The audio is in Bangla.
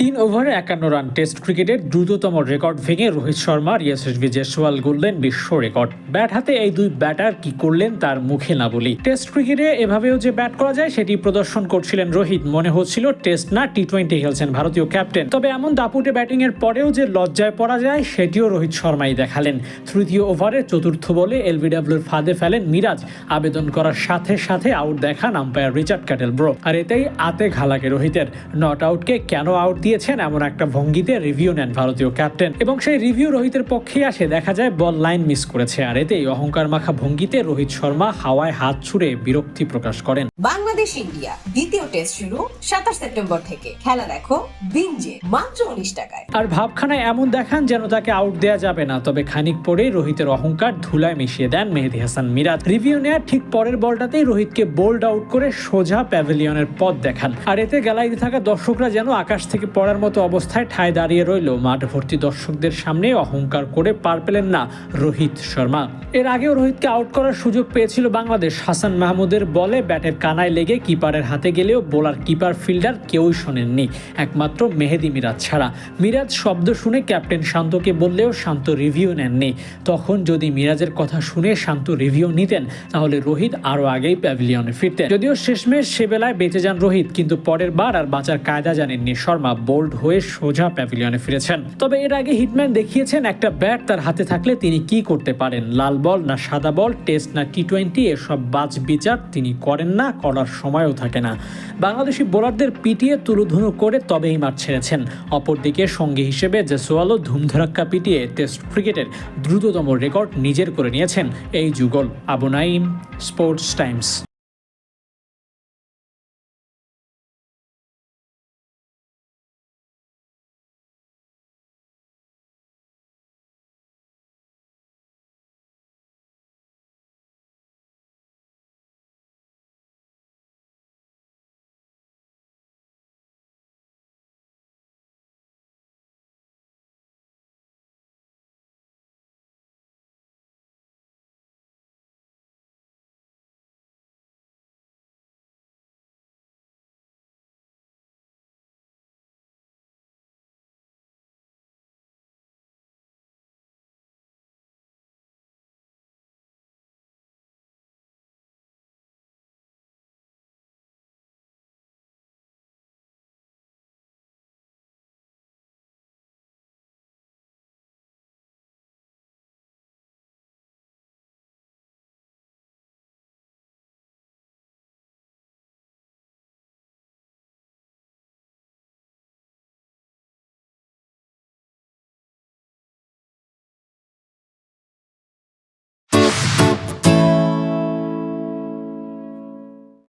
তিন ওভারে একান্ন রান। টেস্ট ক্রিকেটের দ্রুততম রেকর্ড ভেঙে রোহিত শর্মা আর ইয়াসেসভি জয়সওয়াল গড়লেন বিশ্ব রেকর্ড। ব্যাট হাতে এই দুই ব্যাটার কি করলেন তার মুখে না বলি। টেস্ট ক্রিকেটে এভাবেও যে ব্যাট করা যায়, সেটি প্রদর্শন করছিলেন রোহিত। মনে হচ্ছিল টেস্ট না টি টোয়েন্টি খেলছেন ভারতীয় ক্যাপ্টেন। তবে এমন দাপুটে ব্যাটিং এর পরেও যে লজ্জায় পড়া যায়, সেটিও রোহিত শর্মাই দেখালেন। তৃতীয় ওভারে চতুর্থ বলে এলবিডব্লিউর ফাঁদে ফেলেন মিরাজ। আবেদন করার সাথে সাথে আউট দেখান আম্পায়ার রিচার্ড ক্যাটেল ব্রো আর এতেই আতে ঘালাকে রোহিতের। নট আউটকে কেন আউট দিয়েছেন এমন একটা ভঙ্গিতে রিভিউ নেন ভারতীয় ক্যাপ্টেন। এবং সেই রিভিউ রোহিতের পক্ষে আসে দেখা যায় বল লাইন মিস করেছে। আর এতেই অহংকার মাখা ভঙ্গিতে রোহিত শর্মা হাওয়ায় হাত ছুড়ে বিরক্তি প্রকাশ করেন। বাংলাদেশ ইন্ডিয়া দ্বিতীয় টেস্ট শুরু সাতাশ সেপ্টেম্বর থেকে। খেলা দেখো বিঞ্জে মাত্র উনিশ টাকায়। আর ভাবখানায় এমন দেখান যেন তাকে আউট দেওয়া যাবে না। তবে খানিক পরেই রোহিতের অহংকার ধুলায় মিশিয়ে দেন মেহেদি হাসান মিরাজ। রিভিউ নেয়ার ঠিক পরের বলটাতেই রোহিতকে বোল্ড আউট করে সোজা প্যাভিলিয়নের পথ দেখান। আর এতে গ্যালারিতে থাকা দর্শকরা যেন আকাশ থেকে পড়ার মতো অবস্থায় ঠায় দাঁড়িয়ে রইল মাঠ ভর্তি দর্শকদের সামনে। অহংকার করে পার পেলেন না রোহিত শর্মা। এর আগেও রোহিতকে আউট করার সুযোগ পেয়েছিল বাংলাদেশ। হাসান মাহমুদের বলে ব্যাটের কানায় লেগে কিপারের হাতে গেলেও বোলার, কিপার, ফিল্ডার কেউই শোনেননি। একমাত্র মেহেদি মিরাজ ছাড়া। মিরাজ শব্দ শুনে ক্যাপ্টেন শান্তকে বললেও শান্ত রিভিউ নেননি। তখন যদি মিরাজের কথা শুনে শান্ত রিভিউ নিতেন, তাহলে রোহিত আরও আগেই প্যাভিলিয়নে ফিরতেন। যদিও শেষমেশ সে বেলায় বেঁচে যান রোহিত, কিন্তু পরের বার আর বাঁচার কায়দা জানেননি শর্মা। বোল্ড হয়ে সোজা প্যাভিলিয়নে ফিরেছেন। তবে এর আগে হিটম্যান দেখিয়েছেন একটা ব্যাট তার হাতে থাকলে তিনি কি করতে পারেন। লাল বল না সাদা বল, টেস্ট না টি টোয়েন্টি এসব বাজ বিচার তিনি করেন না, করার সময়ও থাকে না। বাংলাদেশি বোলারদের পিটিয়ে তুলুধুনু করে তবেই মাঠ ছেড়েছেন। অপরদিকে সঙ্গী হিসেবে জেসওয়ালও ধুমধারাক্কা পিটিয়ে টেস্ট ক্রিকেটের দ্রুততম রেকর্ড নিজের করে নিয়েছেন। এই যুগল আবু নাইম স্পোর্টস টাইমস।